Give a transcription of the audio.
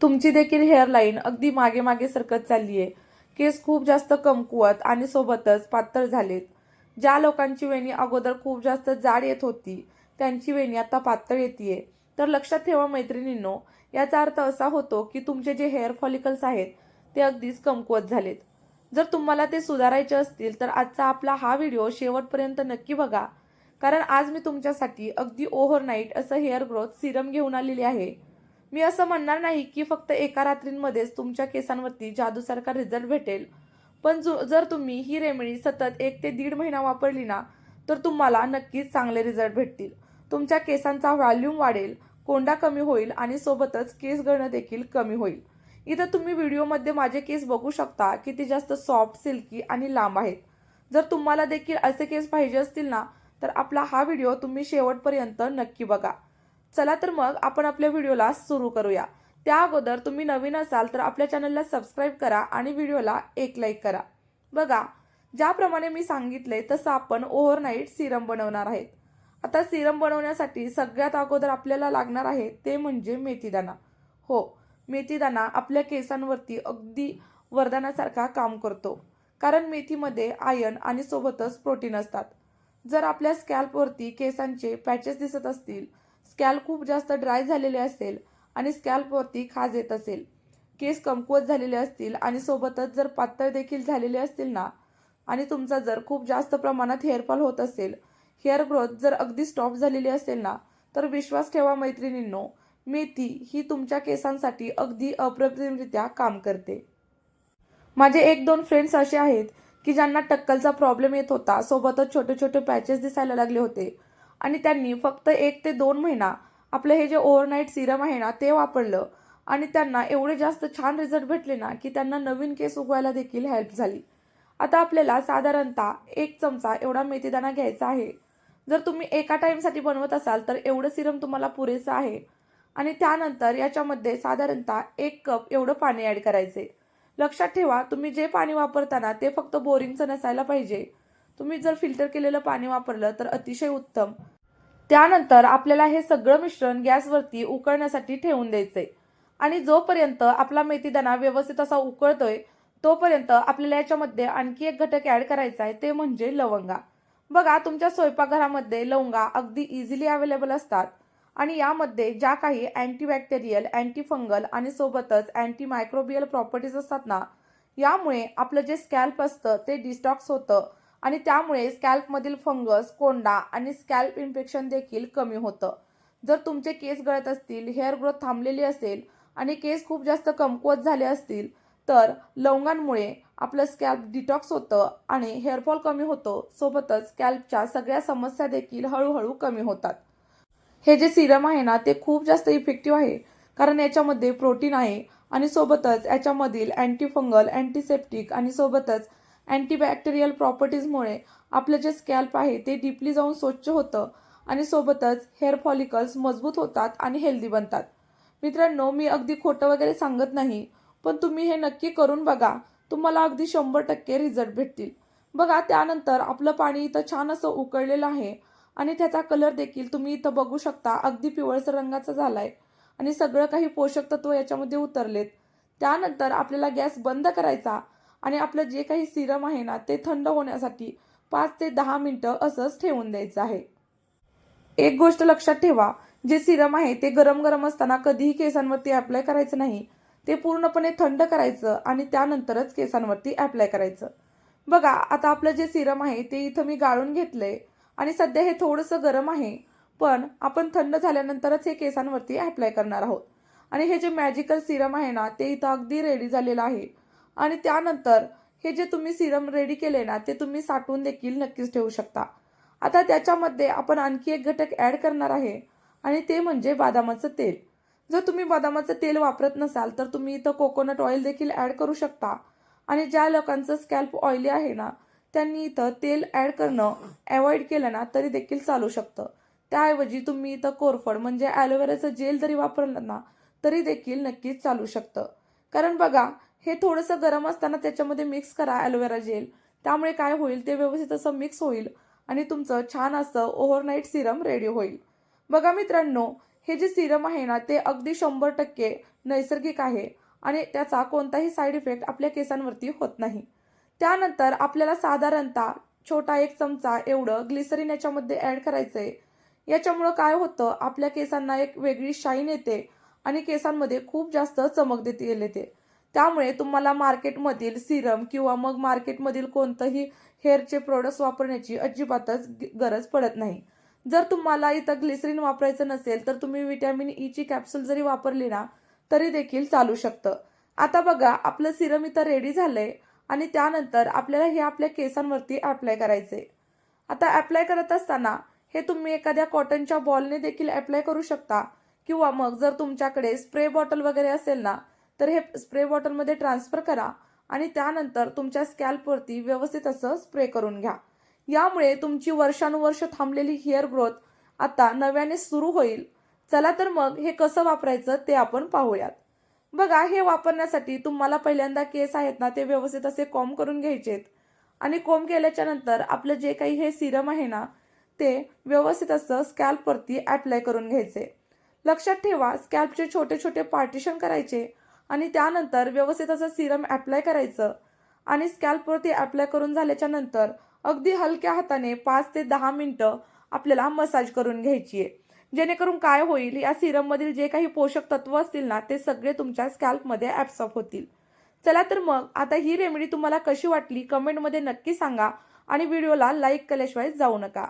तुमची देखील हेअरलाईन अगदी मागे मागे सरकत चालली आहे केस खूप जास्त कमकुवत आणि सोबतच पातळ झालेत. ज्या लोकांची वेणी अगोदर खूप जास्त जाड येत होती त्यांची वेणी आता पातळ येते तर लक्षात ठेवा मैत्रिणींनो याचा अर्थ असा होतो की तुमचे जे हेअर फॉलिकल्स आहेत ते अगदीच कमकुवत झालेत. जर तुम्हाला ते सुधारायचे असतील तर आजचा आपला हा व्हिडिओ शेवटपर्यंत नक्की बघा. कारण आज मी तुमच्यासाठी अगदी ओव्हरनाईट असं हेअर ग्रोथ सिरम घेऊन आलेली आहे. मी असं म्हणणार नाही की फक्त एका रात्रींमध्येच तुमच्या केसांवरती जादूसारखा रिझल्ट भेटेल. पण जो जर तुम्ही ही रेमेडी सतत एक ते दीड महिना वापरली ना तर तुम्हाला नक्कीच चांगले रिझल्ट भेटतील. तुमच्या केसांचा व्हॉल्यूम वाढेल कोंडा कमी होईल आणि सोबतच केस गळणं देखील कमी होईल. इथं तुम्ही व्हिडिओमध्ये माझे केस बघू शकता की ते जास्त सॉफ्ट सिल्की आणि लांब आहेत. जर तुम्हाला देखील असे केस पाहिजे असतील ना तर आपला हा व्हिडिओ तुम्ही शेवटपर्यंत नक्की बघा. चला तर मग आपण आपल्या व्हिडिओला सुरू करूया. त्या अगोदर तुम्ही नवीन असाल तर आपल्या चॅनलला सबस्क्राईब करा आणि व्हिडिओला एक लाईक करा. बघा ज्याप्रमाणे मी सांगितले तसं आपण ओव्हरनाईट सिरम बनवणार आहेत. आता सिरम बनवण्यासाठी सगळ्यात अगोदर आपल्याला लागणार आहे ते म्हणजे मेथीदाणा. हो मेथीदाणा आपल्या केसांवरती अगदी वरदानासारखा काम करतो. कारण मेथीमध्ये आयर्न आणि सोबतच प्रोटीन असतात. जर आपल्या स्कॅल्पवरती केसांचे पॅचेस दिसत असतील स्कॅल्प खूप जास्त ड्राय झालेले असेल आणि स्कॅल्पवरती खाज येत असेल. केस कमकुवत झालेले असतील आणि सोबतच जर पातळ देखील झालेले असतील ना आणि तुमचा जर खूप जास्त प्रमाणात हेअरफॉल होत असेल हेअर ग्रोथ जर अगदी स्टॉप झालेली असेल ना तर विश्वास ठेवा मैत्रिणींनो मेथी ही तुमच्या केसांसाठी अगदी अप्रतिमरित्या काम करते. माझे एक दोन फ्रेंड्स असे आहेत की ज्यांना टक्कलचा प्रॉब्लेम येत होता सोबतच छोटे छोटे पॅचेस दिसायला लागले होते. आणि त्यांनी फक्त एक ते दोन महिना आपलं हे जे ओव्हरनाईट सिरम आहे ना ते वापरलं. आणि त्यांना एवढे जास्त छान रिझल्ट भेटले ना की त्यांना नवीन केस उगवायला देखील हेल्प झाली. आता आपल्याला साधारणतः एक चमचा एवढा मेथीदाणा घ्यायचा आहे. जर तुम्ही एका टाईमसाठी बनवत असाल तर एवढं सिरम तुम्हाला पुरेसं आहे. आणि त्यानंतर याच्यामध्ये साधारणतः एक कप एवढं पाणी ॲड करायचे लक्षात ठेवा तुम्ही जे पाणी वापरताना ते फक्त बोरिंगचं नसायला पाहिजे. तुम्ही जर फिल्टर केलेलं पाणी वापरलं तर अतिशय उत्तम. त्यानंतर आपल्याला हे सगळं मिश्रण गॅसवरती उकळण्यासाठी ठेवून द्यायचंय. आणि जोपर्यंत आपला मेथीदाणा व्यवस्थित असा उकळतोय तोपर्यंत आपल्याला याच्यामध्ये आणखी एक घटक ॲड करायचा आहे ते म्हणजे लवंगा. बघा तुमच्या स्वयंपाकघरामध्ये लवंगा अगदी इझिली अवेलेबल असतात. आणि यामध्ये ज्या काही अँटीबॅक्टेरियल अँटीफंगल आणि सोबतच अँटी मायक्रोबियल प्रॉपर्टीज असतात ना यामुळे आपलं जे स्कॅल्प असतं ते डिस्टॉक्स होतं. आणि त्यामुळे स्कॅल्पमधील फंगस कोंडा आणि स्कॅल्प इन्फेक्शन देखील कमी होतं. जर तुमचे केस गळत असतील हेअर ग्रोथ थांबलेली असेल आणि केस खूप जास्त कमकुवत झाले असतील तर लवंगांमुळे आपलं स्कॅल्प डिटॉक्स होतं आणि हेअरफॉल कमी होतो. सोबतच स्कॅल्पच्या सगळ्या समस्या देखील हळूहळू कमी होतात. हे जे सिरम आहे ना ते खूप जास्त इफेक्टिव्ह आहे. कारण याच्यामध्ये प्रोटीन आहे आणि सोबतच याच्यामधील अँटीफंगल अँटीसेप्टिक आणि सोबतच अँटीबॅक्टेरियल प्रॉपर्टीजमुळे आपलं जे स्कॅल्प आहे ते डीपली जाऊन स्वच्छ होतं आणि सोबतच हेअर फॉलिकल्स मजबूत होतात आणि हेल्दी बनतात. मित्रांनो मी अगदी खोटं वगैरे सांगत नाही पण तुम्ही हे नक्की करून बघा. तुम्हाला अगदी शंभर टक्के रिझल्ट भेटतील. बघा त्यानंतर आपलं पाणी इथं छान असं उकळलेलं आहे आणि त्याचा कलर देखील तुम्ही इथं बघू शकता. अगदी पिवळसर रंगाचा आहे आणि सगळं काही पोषक तत्व याच्यामध्ये उतरलेत. त्यानंतर आपल्याला गॅस बंद करायचा. आणि आपलं जे काही सिरम आहे ना ते थंड होण्यासाठी पाच ते दहा मिनटं असंच ठेवून द्यायचं आहे. एक गोष्ट लक्षात ठेवा जे सिरम आहे ते गरम गरम असताना कधीही केसांवरती अप्लाय करायचं नाही. ते पूर्णपणे थंड करायचं आणि त्यानंतरच केसांवरती अप्लाय करायचं. बघा आता आपलं जे सिरम आहे ते इथं मी गाळून घेतलंय आणि सध्या हे थोडंसं गरम आहे पण आपण थंड झाल्यानंतरच हे केसांवरती अप्लाय करणार आहोत. आणि हे जे मॅजिकल सिरम आहे ना ते इथं अगदी रेडी झालेलं आहे. आणि त्यानंतर हे जे तुम्ही सिरम रेडी केले ना ते तुम्ही साठवून देखील नक्कीच ठेवू शकता. आता त्याच्यामध्ये आपण आणखी एक घटक ॲड करणार आहे आणि ते म्हणजे बदामाचं तेल. जर तुम्ही बदामाचं तेल वापरत नसाल तर तुम्ही इथं कोकोनट ऑइल देखील ॲड करू शकता. आणि ज्या लोकांचं स्कॅल्प ऑइली आहे ना त्यांनी इथं तेल ॲड करणं अवॉइड केलं ना तरी देखील चालू शकतं. त्याऐवजी तुम्ही इथं कोरफड म्हणजे ॲलोवेराचं जेल जरी वापरलं ना तरी देखील नक्कीच चालू शकतं. कारण बघा हे थोडंसं गरम असताना त्याच्यामध्ये मिक्स करा ॲलोवेरा जेल त्यामुळे काय होईल ते व्यवस्थित असं मिक्स होईल आणि तुमचं छान असं ओव्हरनाईट सिरम रेडी होईल. बघा मित्रांनो हे जे सिरम आहे ना ते अगदी शंभर टक्के नैसर्गिक आहे आणि त्याचा कोणताही साईड इफेक्ट आपल्या केसांवरती होत नाही. त्यानंतर आपल्याला साधारणतः छोटा एक चमचा एवढं ग्लिसरीन याच्यामध्ये ॲड करायचं आहे याच्यामुळं काय होतं आपल्या केसांना एक वेगळी शाईन येते आणि केसांमध्ये खूप जास्त चमक देते येते. त्यामुळे तुम्हाला मार्केटमधील सिरम किंवा मग मार्केटमधील कोणतंही हेअरचे प्रोडक्ट्स वापरण्याची अजिबातच ग- गरज पडत नाही. जर तुम्हाला इथं ग्लिसरीन वापरायचं नसेल तर तुम्ही व्हिटॅमिन ईची कॅप्सूल जरी वापरली ना तरी देखील चालू शकतं. आता बघा आपलं सिरम इथं रेडी झालंय आणि त्यानंतर आपल्याला हे आपल्या केसांवरती अप्लाय करायचे आता अप्लाय करत असताना हे तुम्ही एखाद्या कॉटनच्या बॉलने देखील अप्लाय करू शकता. किंवा मग जर तुमच्याकडे स्प्रे बॉटल वगैरे असेल ना तर हे स्प्रे बॉटलमध्ये ट्रान्सफर करा आणि त्यानंतर तुमच्या स्कॅल्पवरती व्यवस्थित असं स्प्रे करून घ्या. यामुळे तुमची वर्षानुवर्ष थांबलेली हेअर ग्रोथ आता नव्याने सुरू होईल. चला तर मग हे कसं वापरायचं ते आपण पाहूयात. बघा हे वापरण्यासाठी तुम्हाला पहिल्यांदा केस आहेत ना ते व्यवस्थित असे कॉम करून घ्यायचेत. आणि कोंब केल्याच्यानंतर आपलं जे काही हे सिरम आहे ना ते व्यवस्थित असं स्कॅल्पवरती अप्लाय करून घ्यायचे. लक्षात ठेवा स्कॅल्पचे छोटे छोटे पार्टिशन करायचे आणि त्यानंतर व्यवस्थित असं सिरम ॲप्लाय करायचं. आणि स्कॅल्पवरती ॲप्लाय करून झाल्याच्यानंतर अगदी हलक्या हाताने पाच ते दहा मिनटं आपल्याला मसाज करून घ्यायची आहे जेणेकरून काय होईल या सिरममधील जे काही पोषक तत्व असतील ना ते सगळे तुमच्या स्कॅल्पमध्ये ॲप्सॉप होतील. चला तर मग आता ही रेमेडी तुम्हाला कशी वाटली कमेंटमध्ये नक्की सांगा आणि व्हिडिओला लाईक केल्याशिवाय जाऊ नका.